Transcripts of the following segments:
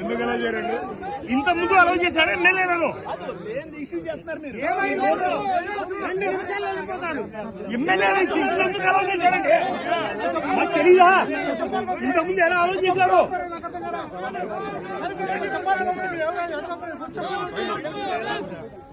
ఎందుకు అలా చేయరండి ఇంత ముందు అలౌ నేనే నేను ఎమ్మెల్యే ఎందుకు అలౌ చేశాడండి మాకు తెలీదా ఇంత ముందు ఎలా అలౌ చేశారు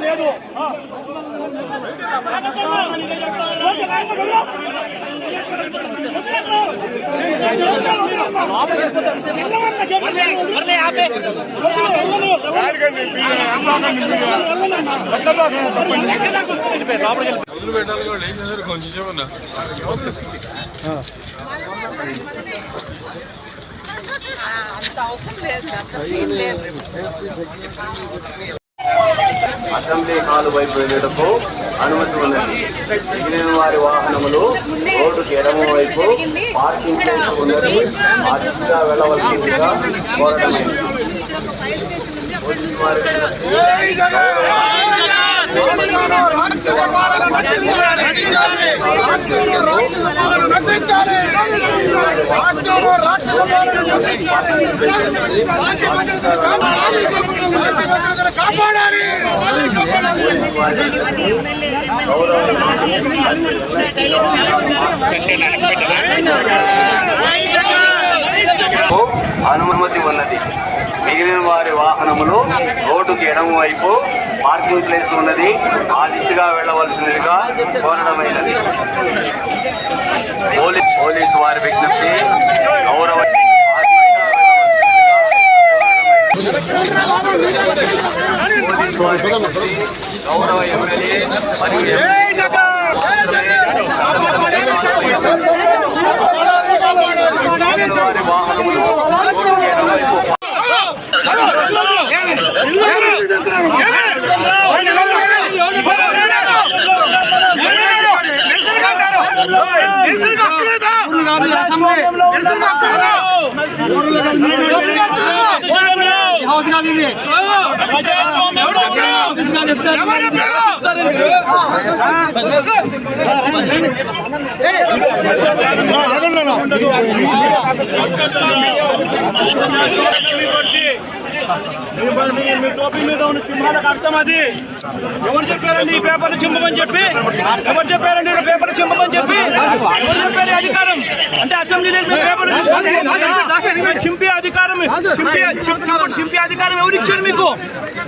లేదు మొదలు పెట్టాలి కూడా ఏం చేశారు కొంచెం చెప్పన్నా అంత అవసరం లేదు అంత సీన్ లేదు అసెంబ్లీ హాల్ వైపు వెళ్ళేటప్పుడు అనుమతి ఉన్నది మిగిలిన వారి వాహనములు రోడ్డుకి ఎడమ వైపు పార్కింగ్ ప్లేస్ ఉన్నది అతిగా వెళ్ళవలసిందిగా కోరడమైంది. కాపాడాలి! అనుమతి ఉన్నది. మిగిలిన వారి వాహనములు రోడ్డుకి ఎడమ వైపు పార్కింగ్ ప్లేస్ ఉన్నది. ఆ దిశగా వెళ్ళవలసినదిగా కోరడమైనది. పోలీస్ పోలీసు వారి విజ్ఞప్తి గౌరవ గౌరవ ఎమ్మెల్యే మరియు రోడ్డుకి ఎడమ వైపు మీ టోపీ మీద ఉన్న సింహాలకు అర్థం అది ఎవరు చెప్పారండి ఈ పేపర్లు చింపమని చెప్పి ఎవరు చెప్పారండి ఈ పేపర్లు చింపమని చెప్పి ఎవరు చెప్పారు అధికారం అంటే అసెంబ్లీలో మీ పేపర్లు చింపే- అధికారం చింపే అధికారం ఎవరు ఇచ్చారు మీకు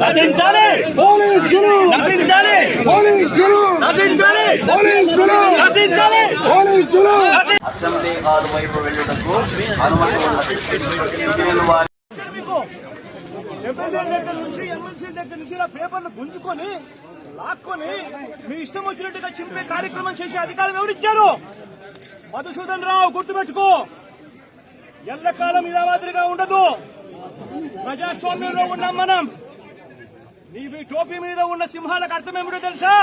నశించాలి నశించాలి నశించాలి నశించాలి అసెంబ్లీ హాల్ వైపు వెళ్ళటకు అనుమతి ఉన్నది మిగిలిన వారి మీకు ఎమ్మెల్యే దగ్గర నుంచి ఎమ్మెల్సీ దగ్గర నుంచి ఇలా పేపర్లు గుంజుకొని లాక్కొని మీ ఇష్టం వచ్చినట్టుగా చింపే కార్యక్రమం చేసే అధికారం ఎవరిచ్చారు మధుసూదన్ రావు గుర్తుపెట్టుకో. ఎల్లకాలం ఇలా మాదిరిగా ఉండదు. ప్రజాస్వామ్యంలో ఉన్నాం మనం. నీ మీ టోపీ మీద ఉన్న సింహాలకు అర్థం ఏమిటో తెలుసా?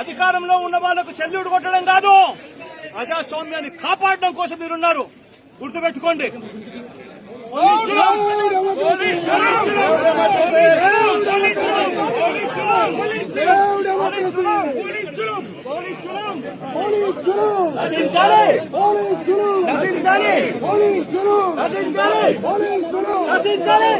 అధికారంలో ఉన్న వాళ్ళకు సెల్యూట్ కొట్టడం కాదు. ప్రజాస్వామ్యాన్ని కాపాడడం కోసం మీరున్నారు. గుర్తుపెట్టుకోండి. నశించాలి!